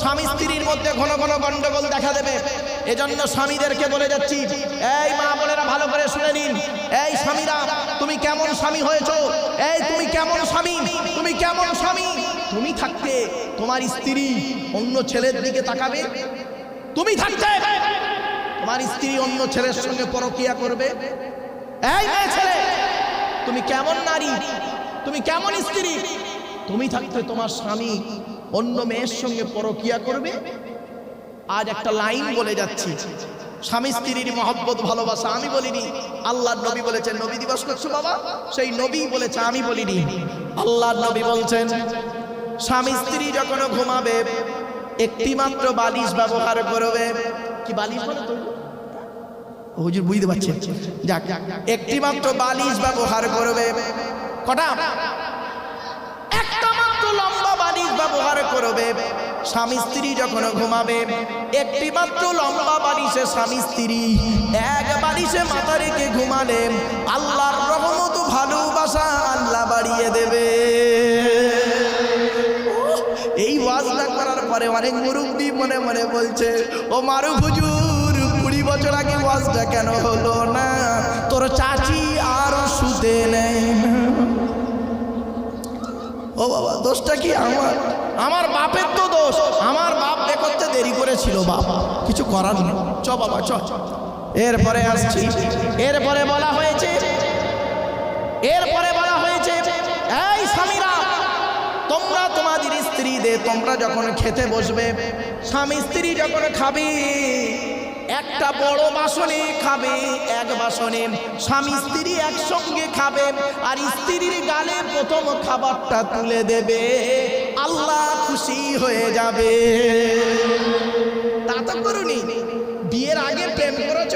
স্বামী স্ত্রীর মধ্যে ঘন ঘন গন্ডগোল দেখা দেবে। এজন্য স্বামীদেরকে বলে যাচ্ছি, এই মা বোনেরা, ভালো করে শুনে নিন। এই স্বামীরা, তুমি কেমন স্বামী হয়েছো? এই তুমি কেমন স্বামী? তুমি কেমন স্বামী? তুমি থাকতে তোমার স্ত্রী অন্য ছেলের দিকে তাকাবে? তুমি থাকতে তোমার স্ত্রী অন্য ছেলের সঙ্গে পরকিয়া করবে? এই মেয়ে ছেলে, তুমি কেমন নারী? তুমি কেমন স্ত্রী? তুমি থাকতে তোমার স্বামী অন্য মেয়ের সঙ্গে পরকিয়া করবে? আজ একটা লাইন বলে যাচ্ছি। স্বামী স্ত্রীর মহব্বত, ভালোবাসা আমি বলিনি। আল্লাহ নবী বলেছেন, নবী দিবস করছ বাবা? সেই নবী বলেছে, আমি বলিনি। আল্লাহ নবী বলছেন, স্বামী স্ত্রী যখন ঘুমাবে একটি মাত্র বালিশ ব্যবহার করবে। কি বালিশ বলে তো? হুজুর বুঝতে পারছেন যাক একটি মাত্র বালিশ ব্যবহার করবে। কটা? একটা মাত্র লম্বা ব্যবহার করবে। স্বামী স্ত্রী যখন ঘুমাবে, একটি মাত্র লম্বা বালিশে স্বামী স্ত্রী, এক বালিশে মাথা রেখে ঘুমালে আল্লাহর রহমত, ভালোবাসা আল্লাহ বাড়িয়ে দেবে। এই ওয়াজটা করার পরে অনেক মুরব্বী মনে মনে বলছে, ও মারু হুজুর, কুড়ি বছর আগে ওয়াজটা কেন হলো না? তোর চাচি আর শুতে নেই। ও বাবা, দোষটা কি আমার? আমার বাপের তো দোষ। আমার বাপ এ করতে দেরি করেছিল বাবা কিছু করার নেই। চ বাবা, চ। এরপরে আসছি। এরপরে বলা হয়েছে, এরপরে বলা হয়েছে, এই স্বামীরা, তোমরা তোমাদের স্ত্রীদের, তোমরা যখন খেতে বসবে, স্বামী স্ত্রী যখন খাবে একটা বড় বাসনে খাবে, এক বাসনে। স্বামী স্ত্রী একসঙ্গে খাবে, আর স্ত্রীর গালে প্রথম খাবারটা তুলে দেবে। আল্লাহ খুশি হয়ে যাবে। তা তো করুনি। বিয়ের আগে প্রেম করেছ?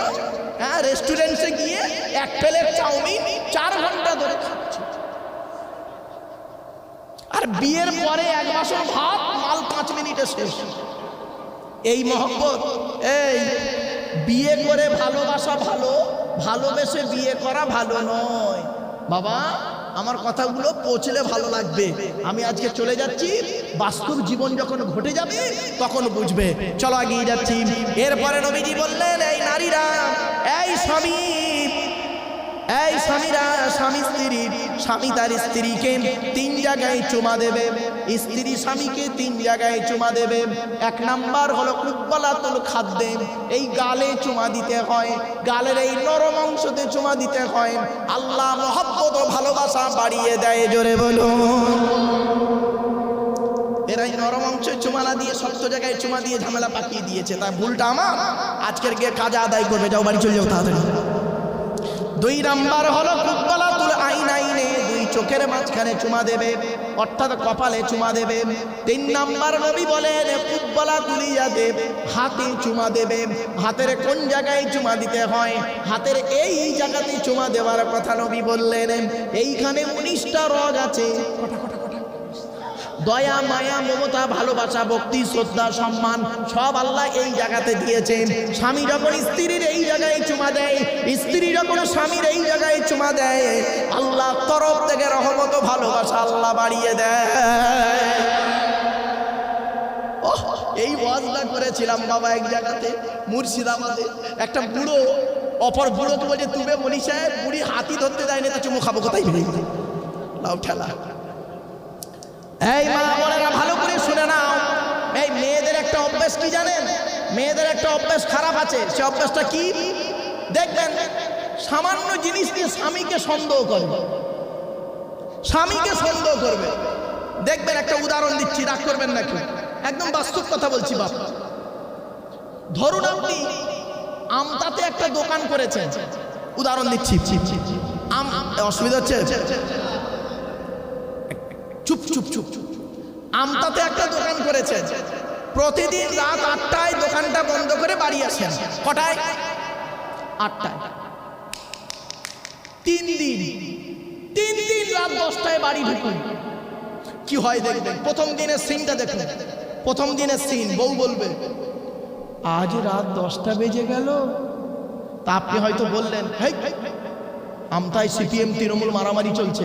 হ্যাঁ রেস্টুরেন্টে গিয়ে এক প্লেট চাউমিন চার ঘণ্টা ধরে খাচ্ছ। আর বিয়ের পরে এক বাসন ভাত, মাল পাঁচ মিনিটে শেষ। এই মহব্বত, এই বিয়ে করে ভালোবাসা ভালো, ভালোবেসে বিয়ে করা ভালো নয়। বাবা, আমার কথাগুলো পৌঁছলে ভালো লাগবে। আমি আজকে চলে যাচ্ছি বাস্তব জীবন যখন ঘটে যাবে, তখন বুঝবে। চলো এগিয়ে যাচ্ছি। এরপরে নবীজি বললেন, এই নারীরা, এই স্বামী এই স্বামীরা, স্বামী স্ত্রীর স্বামী তার স্ত্রীকে তিন জায়গায় চুমা দেবে। স্ত্রী স্বামীকে তিন জায়গায় চুমা দেবে। এক নাম্বার হলো কুব্বলাতুল খাদ্যে, এই গালে চুমা দিতে হয়। গালের এই নরম অংশতে চুমা দিতে হয়। আল্লাহ মহব্বত ভালোবাসা বাড়িয়ে দেয়, জোরে বলুন। এরাই নরম অংশে চুমা না দিয়ে শক্ত জায়গায় চুমা দিয়ে ঝামেলা পাকিয়ে দিয়েছে। তার ভুলটা আমার। আজকের গিয়ে কাজে আদায় করবে। যাও বাড়ি চলে যাও তাড়াতাড়ি। দুই নাম্বার হলো কুব্বলাতুল আইন আইনে দুই চোখের মাঝখানে চুমা দেবে, অর্থাৎ কপালে চুমা দেবে। তিন নাম্বার নবী বলেন কুব্বলা তুলিয়া দেব হাতে চুমা দেবে। হাতের কোন জায়গায় চুমা দিতে হয়? হাতের এই জায়গাতে চুমা দেওয়ার কথা নবী বললেন। এইখানে উনিশটা রগ আছে। দয়া, মায়া, মমতা, ভালোবাসা, ভক্তি, শ্রদ্ধা, সম্মান সব আল্লাহ এই জায়গাতে দিয়েছেন। স্বামী যখন স্ত্রীর এই চুমা দেয় স্ত্রী যখন স্বামীর এই জায়গায় চুমা দেয়। আল্লাহ তরফ থেকে রহমত ভালোবাসা আল্লাহ বাড়িয়ে দেয়। এই ওয়াজটা করেছিলাম বাবা এক জায়গাতে, মুর্শিদাবাদে। একটা বুড়ো, অপর বুড়োকে বলছে তুমি মনি সাহেব, বুড়ি হাতি ধরতে দেয়নি তো চুমু খাব, কোথায় বেরিয়ে লাউ ঠেলা। এই মা বোনেরা ভালো করে শুনে নাও। এই মেয়েদের একটা অভ্যাস কি জানেন? মেয়েদের একটা অভ্যাস খারাপ আছে, সে অভ্যাসটা কি? দেখবেন, সামান্য জিনিস দিয়ে স্বামীকে সন্দেহ করবে। স্বামীকে সন্দেহ করবে। দেখবেন একটা উদাহরণ দিচ্ছি, রাগ করবেন নাকি একদম বাস্তব কথা বলছি, বাপ। ধরুন আপনি আমতাতে একটা দোকান করেছেন। উদাহরণ দিচ্ছি। আম, অসুবিধা হচ্ছে? চুপ চুপ চুপ। চুপ আমতাতে একটা দোকান করেছে প্রতিদিন রাত আটটায় দোকানটা বন্ধ করে বাড়ি আসেন। কটায়? তিন দিন। রাত দশটায় বাড়ি কি হয় প্রথম দিনের প্রথম দিনের বউ বলবে, আজ রাত দশটা বেজে গেল। তা আপনি হয়তো বললেন আমতায় সিপিএম তৃণমূল মারামারি চলছে।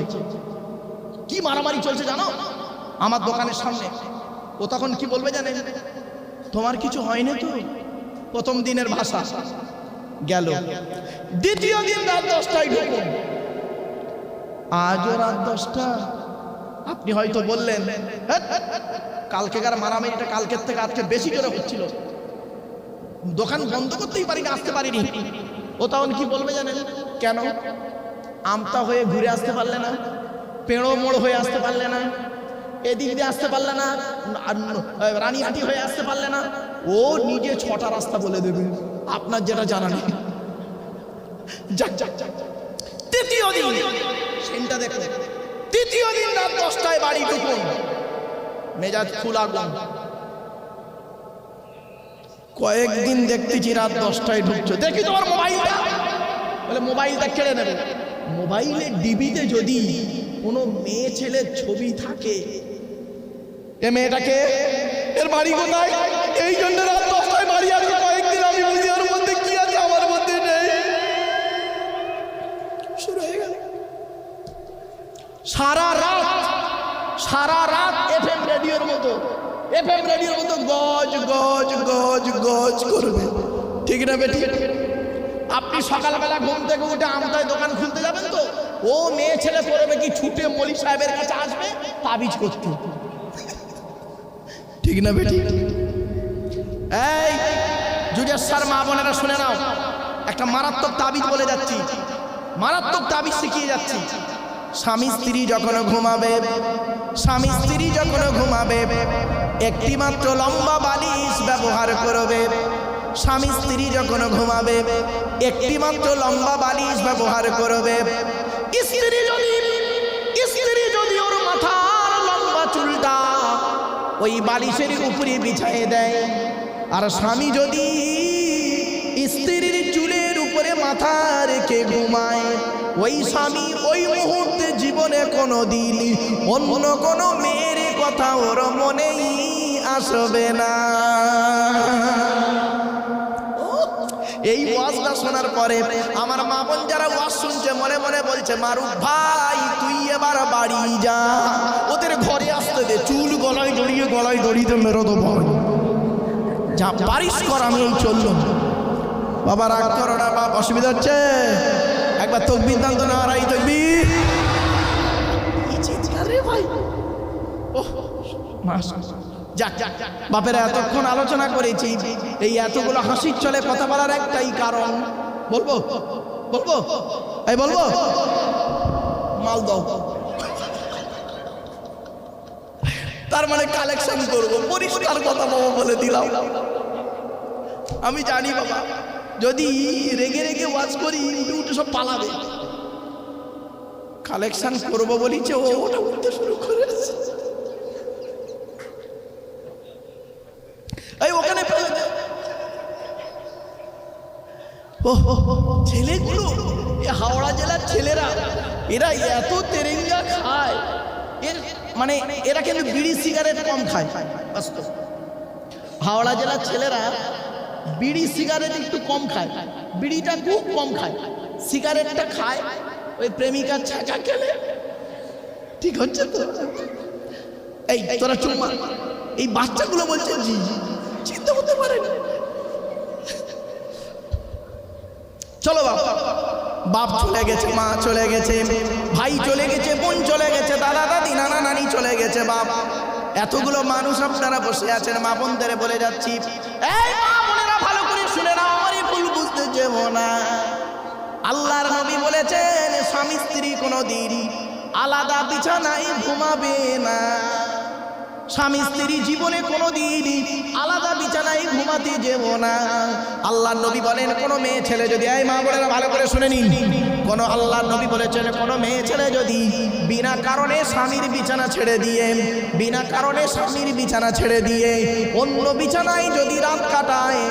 কি মারামারি চলছে জানো? আমার দোকানের সামনে। ও তখন কি বলবে জানেন? তোমার কিছু হয়নি তো? প্রথম দিনের ভাষা। গেল। দ্বিতীয় দিন রাত দশটায় ঢুকুন। আজও রাত দশটা। আপনি হয়তো বললেন "হ্যাট, কালকেকার মারামারিটা কালকের থেকে আজকে বেশি করে হচ্ছিল। দোকান বন্ধ করতেই পারিনি আসতে পারিনি। ও তখন কি বলবে জানেন? কেন? আমতা হয়ে ঘুরে আসতে পারলে না পেঁড়ো মোড় হয়ে আসতে পারলে না এদিক দিয়ে আসতে পারলে ন- রানীহাটি হয়ে আসতে পারলে না। ও নিজে ছটা রাস্তা বলে দেবে। আপনার যেটা জানা নেই। তৃতীয় দিন। তৃতীয় দিন রাত দশটায় বাড়ি ঢুকুন। মেজাজ কয়েকদিন দেখতেছি রাত দশটায় ঢুকছো। দেখি তোমার মোবাইলটা। বলে, মোবাইলটা কেড়ে নেবে। মোবাইলে ডিবিতে যদি কোনো মেয়ে ছেলের ছবি থাকে, এ মেয়েটাকে, এর বাড়ি কোথায়? এই জন্য রাত সারা রাত সারা রাত এফ এম রেডিওর মতো এফ এম রেডিওর মতো গজ গজ গজ গজ করবে। ঠিক না বেটি? আপনি সকালবেলা ঘুম থেকে উঠে আমতায় দোকান খুলতে যাবেন তো? ও মেয়ে ছেলে করবে কি ছুটে মলি সাহেবের কাছে আসবে? তাবিজ করতে। ঠিক না বেটি? এই জুজেশ্বর মা বোনেরা শুনে নাও। একটা মারাত্মক তাবিজ বলে যাচ্ছি। মারাত্মক তাবিজ শিখিয়ে যাচ্ছি। স্বামী স্ত্রী যখন ঘুমাবে, স্বামী স্ত্রী যখন ঘুমাবে একটি মাত্র লম্বা বালিশ ব্যবহার করবে। স্বামী স্ত্রী যখন ঘুমাবে একটি মাত্র লম্বা বালিশ ব্যবহার করবে। স্ত্রী যদি স্ত্রী যদি ওর মাথার লম্বা চুলটা ওই বালিশের উপরে বিছায়ে দেয়, আর স্বামী যদি স্ত্রীর চুলের উপরে মাথা রেখে ঘুমায়, ওই স্বামী জীবনে কোনো দিন অন্য কোনো মেয়ের কথা ওর মনেই আসবে না। এই ওয়াজটা শোনার পরে আমার মা বোন যারা ওয়াজ শুনছে, মনে মনে বলছে, মারুফ ভাই, তুই এবার বাড়ি যা। ওদের ঘরে আসতে দে, চুল গলায় জড়িয়ে গলায় জড়িয়ে মেরো তো যা পারিস কর, আমি এই চললাম। বাবা, রাগ করো না, বাপ, অসুবিধা হচ্ছে? একবার তকবির দান তো না আর এই তকবির। বাপেরা এতক্ষণ আলোচনা করেছি। এই এতগুলো হাসির চলে কথা বলার একটাই কারণ, বলব? বলব? এই বলব? মাল দাও। তার মানে কালেকশন করব, পরিষ্কার কথা বাবা বলে দিলাম। আমি জানি বাবা, যদি রেগে রেগে ওয়াজ করি উঠে সব পালাবে। কালেকশন করব বলিছে ও ওটা উঠতে শুরু করেছে। এই ওখানে ছেলেগুলো হাওড়া জেলার ছেলেরা, এরা এত তেরেঙ্গা খায়। এর মানে এরা কিন্তু বিড়ি সিগারেট কম খায়। বাস্তব। হাওড়া জেলার ছেলেরা বিড়ি সিগারেট একটু কম খায়। বিড়িটা খুব কম খায়। সিগারেটটা খায় ওই প্রেমিকার ছাকা খেলে ঠিক হচ্ছে তো? এই, তোরা চুম্মা এই বাচ্চাগুলো বলছে, জি জি চিন্তা করতে পারে না। চলো বাবা। বাপ চলে গেছে, মা চলে গেছে, ভাই চলে গেছে, বোন চলে গেছে, দাদা, দাদি, নানা, নানি চলে গেছে, বাপ। এতগুলো মানুষ আপনারা বসে আছেন, মা বোনদের বলে যাচ্ছি। এই মা বোনেরা ভালো করে শুনে না আমারই ভুল বুঝতে যেও না। আল্লাহর নবী বলেছেন, স্বামী স্ত্রী কোনো দিন আলাদা বিছানায় ঘুমাবে না। স্বামী স্ত্রী জীবনে কোনো দিন আলাদা বিছানায় ঘুমাতে যেব না। আল্লাহ নবী বলেন, কোনো মেয়ে ছেলে যদি, এই মা বোনেরা ভালো করে শুনে নিন, কোনো আল্লাহ নবী বলেছেন, কোনো মেয়ে ছেলে যদি বিনা কারণে স্বামীর বিছানা ছেড়ে দিয়ে, বিনা কারণে স্বামীর বিছানা ছেড়ে দিয়ে অন্য বিছানায় যদি রাত কাটায়,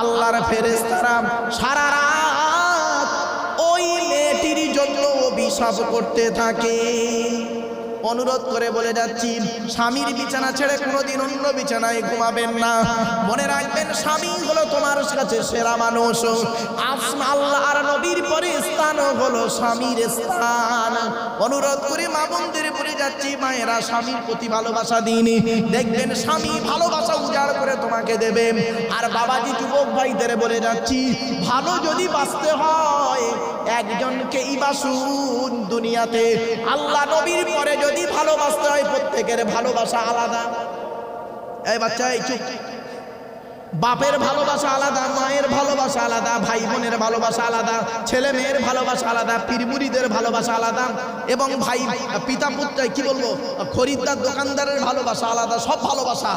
আল্লাহর ফেরেস্তারা সারা রাত অভিশাপ করতে থাকে। অনুরোধ করে বলে যাচ্ছি, স্বামীর বিছানা ছেড়ে কোনোদিন অন্য বিছানায় ঘুমাবেন না। মনে রাখবেন, স্বামী হলো তোমার কাছে সেরা মানুষ। আল্লাহ আর নবীর পরে স্থান হলো স্বামীর স্থান। অনুরোধ করে মা বোনদের বলে যাচ্ছি, মায়েরা স্বামীর প্রতি ভালোবাসা দিন। দেখবেন, স্বামী ভালোবাসা উজাড় করে তোমাকে দেবে। আর বাবাজি যুবক ভাইদের বলে যাচ্ছি, ভালো যদি বাঁচতে হয় একজনকেই বাসুন দুনিয়াতে। আল্লাহ নবীর পরে যদি ভালোবাসতে হয়, প্রত্যেকের ভালোবাসা আলাদা। এই বাচ্চা, এই চুপ। বাপের ভালোবাসা আলাদা, মায়ের ভালোবাসা আলাদা, ভাই বোনের ভালোবাসা আলাদা, ছেলে মেয়ের ভালোবাসা আলাদা পীরমুড়িদের ভালোবাসা আলাদা, এবং ভাই, পিতা পুত্র কি বলব, খরিদ্দার, দোকানদারের ভালোবাসা আলাদা, সব ভালোবাসা।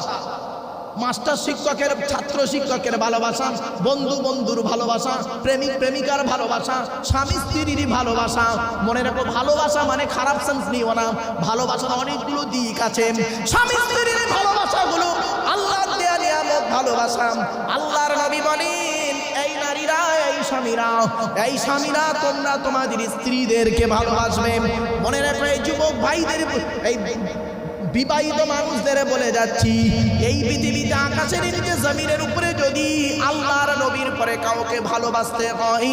মাস্টার শিক্ষকের, ছাত্র শিক্ষকের ভালোবাসা, বন্ধু বন্ধুর ভালোবাসা, প্রেমিক প্রেমিকার ভালোবাসা, স্বামী স্ত্রীর ভালোবাসা। মনে রাখো, ভালোবাসা মানে খারাপ সেন্স নিও না। ভালোবাসার অনেকগুলো দিক আছে। স্বামী স্ত্রীর ভালোবাসাগুলো আল্লাহ দেয়া ভালোবাসা। আল্লাহর নবী বলেন, এই নারীরা, এই স্বামীরা এই স্বামীরা তোমরা তোমাদের স্ত্রীদেরকে ভালোবাসবে। মনে রাখো, এই যুবক ভাইদের, এই বিবাহিত মানুষদের বলে যাচ্ছি, এই পৃথিবীতে আকাশের নিচে জমিনের উপরে যদি আল্লাহর নবীর পরে কাউকে ভালোবাসতে হয়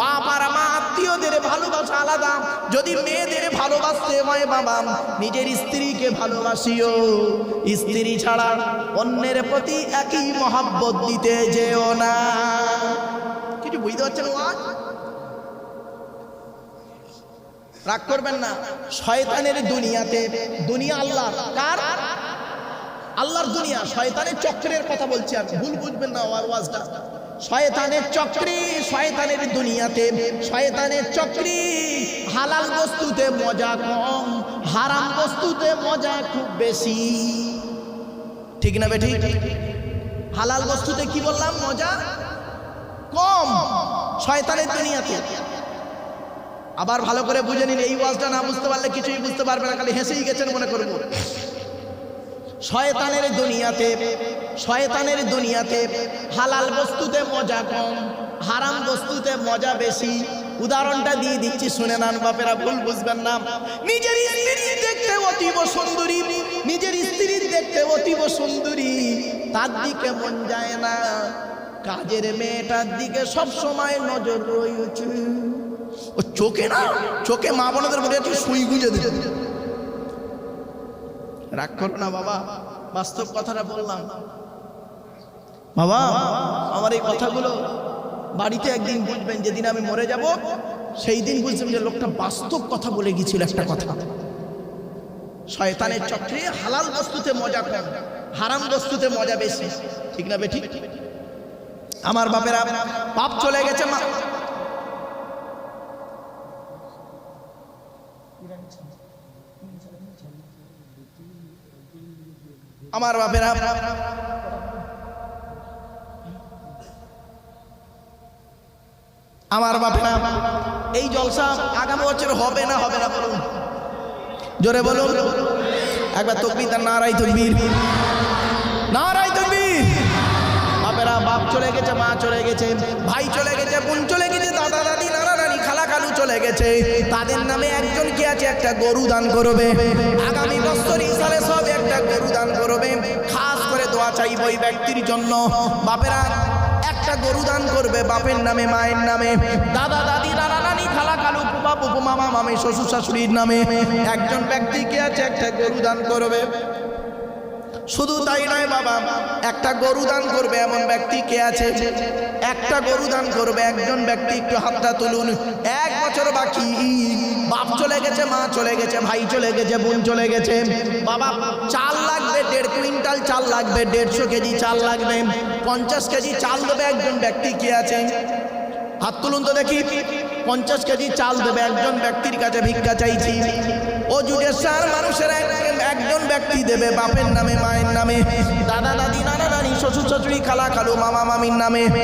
বাবার মা আত্মীয়দের ভালোবাসা আলাদা। যদি মেয়েদের ভালোবাসতে হয়, বাবা, নিজের স্ত্রীকে ভালোবাসিও। স্ত্রী ছাড়া অন্যের প্রতি একই মহাব্বত দিতে যেও না। কিছু বুঝতে পারছেন ওয়াজ রাগ করবেন না। শয়তানের দুনিয়াতে দুনিয়া আল্লাহ কার? আল্লাহর দুনিয়া। শয়তানের চক্রের কথা বলছি আমি। ভুল বুঝবেন না ওয়াজটা শয়তানের চক্রি, শয়তানের দুনিয়াতে, শয়তানের চক্রে হালাল বস্তুতে মজা কম, হারাম বস্তুতে মজা খুব বেশি। ঠিক না বেঠিক? হালাল বস্তুতে কি বললাম? মজা কম। শয়তানের দুনিয়াতে। আবার ভালো করে বুঝে নিন, এই ওয়াজটা না বুঝতে পারলে কিছুই বুঝতে পারবে না, খালি হেসেই গেছেন মনে করব। শয়তানের দুনিয়াতে শয়তানের দুনিয়াতে হালাল বস্তুতে মজা কম, হারাম বস্তুতে মজা বেশি। উদাহরণটা দিয়ে দিচ্ছি, শুনে নান বাপেরা, ভুল বুঝবেন না। নিজের স্ত্রী দেখতে অতীব সুন্দরী, নিজের স্ত্রী দেখতে অতীব সুন্দরী, তার দিকে মন যায় না। কাজের মেয়েটার দিকে সব সময় নজর রয়েছে। ও চোখে না? চোখে মা বোনদের মধ্যে একটু সুই গুঁজে দিতে রাগ করো না বাবা, বাস্তব কথাটা বললাম। বাবা, আমার এই কথাগুলো বাড়িতে একদিন বুঝবেন, যেদিন আমি মরে যাব, সেই দিন বুঝবেন যে লোকটা বাস্তব কথা বলে গিয়েছিল একটা কথা। শয়তানের চক্রে হালাল বস্তুতে মজা কম, হারাম বস্তুতে মজা বেশি। ঠিক না বেঠিক? আমার বাপেরা পাপ চলে গেছে মা আমার বাপেরা। আমার বাপেরা, এই জলসা আগামী বছর হবে না হবে না বলুন? জোরে বলুন। একবার তকবির তার নারাই তকবির। নারাই তকবির। বাপেরা, বাপ চলে গেছে, মা চলে গেছে, ভাই চলে গেছে, বোন চলে গেছে, দাদা চলে গেছে। তাদের নামে একজন কি আছে? একটা গরু দান করবে। আগামী বছর হিসাবে সব একটা গরু দান করবে। খাস করে দোয়া চাইব ওই ব্যক্তির জন্য। বাপেরা, একটা গরু দান করবে বাপের নামে, মায়ের নামে। দাদা, দাদি, নানা, নানি, খালা, খালু পুপা পুপু মামা, মামে, শ্বশুর, শাশুড়ির নামে। একজন ব্যক্তি কি আছে? একটা গরু দান করবে। শুধু তাই নয় বাবা, একটা গরু দান করবে এমন ব্যক্তি কে আছে? একটা গরু দান করবে, একজন ব্যক্তি একটু হাতটা তুলুন। এক বছর বাকি, বাপ চলে গেছে, মা চলে গেছে, ভাই চলে গেছে, বোন চলে গেছে। বাবা, চাল লাগবে, দেড় কুইন্টাল চাল লাগবে, দেড়শো কেজি চাল লাগবে, পঞ্চাশ কেজি চাল দেবে একজন ব্যক্তি, কে আছে? হাত তুলুন তো দেখি, পঞ্চাশ কেজি চাল দেবে একজন ব্যক্তির কাছে ভিক্ষা চাইছি। ও জুডেশ্বর মানুষের একজন ব্যক্তি দেবে, বাপের নামে, মায়ের নামে। দাদা, দাদি, নানা, নানি, শ্বশুর, শাশুড়ি, খালা, খালু, মামা, মামির নামে।